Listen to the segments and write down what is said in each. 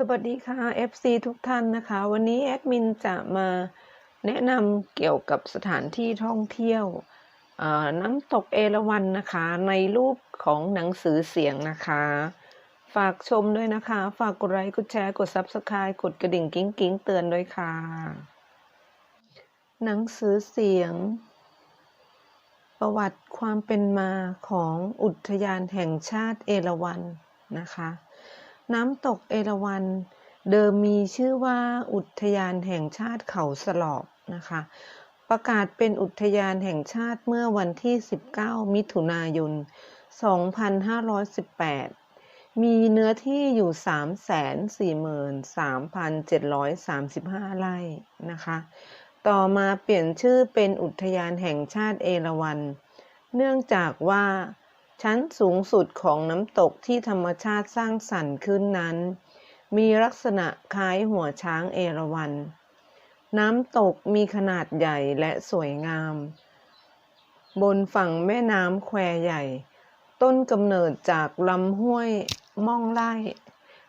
สวัสดีค่ะ FC ทุกท่านนะคะ วันนี้แอดมินจะมาแนะนำเกี่ยวกับสถานที่ท่องเที่ยวน้ำตกเอราวัณนะคะ ในรูปของหนังสือเสียงนะคะ ฝากชมด้วยนะคะ ฝากกดไลค์กดแชร์กด Subscribe กดกระดิ่งกิ้งกิ้งเตือนด้วยค่ะ หนังสือเสียง ประวัติความเป็นมาของอุทยานแห่งชาติเอราวัณนะคะ น้ำตกเอราวัณเดิมมีชื่อว่าอุทยานแห่งชาติเขาสลอบนะคะ ประกาศเป็นอุทยานแห่งชาติเมื่อวันที่ 19 มิถุนายน 2518 มีเนื้อที่อยู่ 343,735 ไร่นะคะ ต่อมาเปลี่ยนชื่อเป็นอุทยานแห่งชาติเอราวัณเนื่องจากว่า ชั้นสูงสุดของน้ำตกที่ธรรมชาติสร้างสรรค์ขึ้นนั้น มีลักษณะคล้ายหัวช้างเอราวัณ น้ำตกมีขนาดใหญ่และสวยงาม บนฝั่งแม่น้ำแควใหญ่ ต้นกำเนิดจากลำห้วยม่องไล่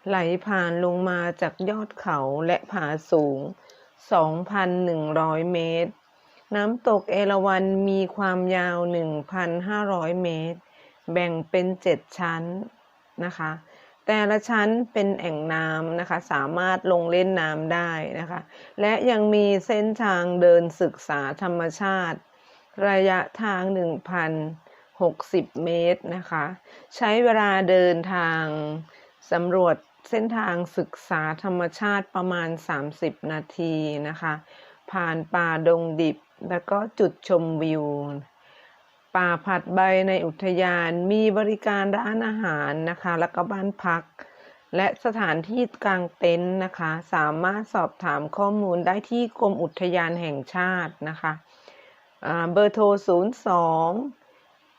ไหลผ่านลงมาจากยอดเขาและผาสูง 2,100 เมตรน้ำตกเอราวัณมีความยาว 1,500 เมตร แบ่งเป็น 7 ชั้นนะคะ แต่ละชั้นเป็นแอ่งน้ำนะคะ สามารถลงเล่นน้ำได้นะคะ และยังมีเส้นทางเดินศึกษาธรรมชาติ ระยะทาง 1,060 เมตรนะคะ ใช้เวลาเดินทางสำรวจเส้นทางศึกษาธรรมชาติประมาณ 30 นาทีนะคะ ผ่านป่าดงดิบ แล้วก็จุดชมวิว ป่าผัดใบในอุทยานมีบริการร้านอาหารนะคะ แล้วก็บ้านพัก และสถานที่กางเต็นท์นะคะ สามารถสอบถามข้อมูลได้ที่กรมอุทยานแห่งชาตินะคะเบอร์โทร 02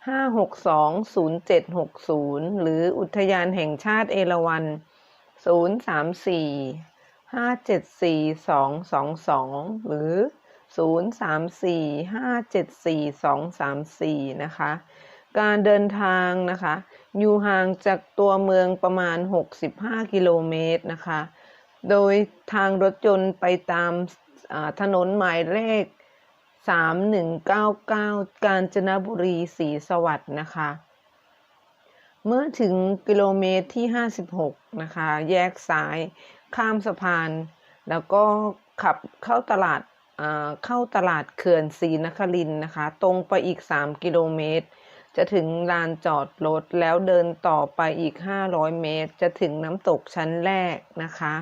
562 0760 หรืออุทยานแห่งชาติเอราวัณ 034 574 222 หรือ 034 574 234 นะคะ การเดินทางนะคะ อยู่ห่างจากตัวเมืองประมาณ 65 กิโลเมตรนะคะ โดยทางรถยนต์ไปตามถนนหมายเลข 3199 กาญจนบุรีศรีสวัสดิ์นะคะ เมื่อถึงกิโลเมตรที่ 56 นะคะ แยกซ้ายข้ามสะพาน แล้วก็ขับเข้าตลาด เข้าตลาดเขื่อนศรีนครินนะคะ ตรงไปอีก 3 กิโลเมตร จะถึงลานจอดรถแล้วเดินต่อไปอีก 500 เมตร จะถึงน้ำตกชั้นแรกนะคะ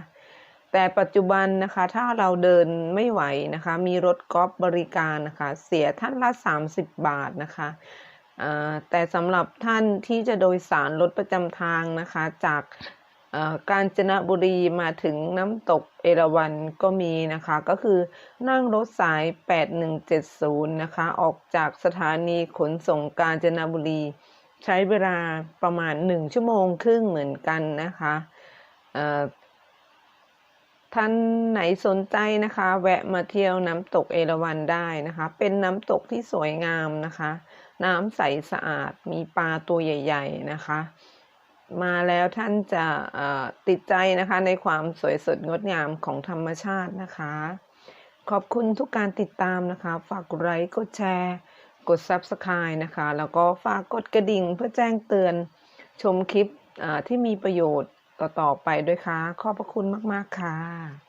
แต่ปัจจุบันนะคะถ้าเราเดินไม่ไหวนะคะ มีรถกอล์ฟบริการนะคะ เสียท่านละ 30 บาทนะคะแต่สำหรับท่านที่จะโดยสารรถประจำทางนะคะ จาก กาญจนบุรีมาถึงน้ำตกเอราวัณก็มีนะคะ ก็คือนั่งรถสาย 8170 นะคะ ออกจากสถานีขนส่งกาญจนบุรี ใช้เวลาประมาณ 1 ชั่วโมงครึ่งเหมือนกันนะคะท่านไหนสนใจนะคะ แวะมาเที่ยวน้ำตกเอราวัณได้นะคะ เป็นน้ำตกที่สวยงามนะคะ น้ำใสสะอาดมีปลาตัวใหญ่ ๆ นะคะ มาแล้วท่านจะติดใจนะคะในความสวยสดงดงามของธรรมชาตินะคะ ขอบคุณทุกการติดตามนะคะ ฝากกดไลค์กดแชร์ กด Subscribe นะคะ แล้วก็ฝากกดกระดิ่งเพื่อแจ้งเตือนชมคลิปที่มีประโยชน์ต่อ ๆ ไปด้วยค่ะ ขอบพระคุณมาก ๆ ค่ะ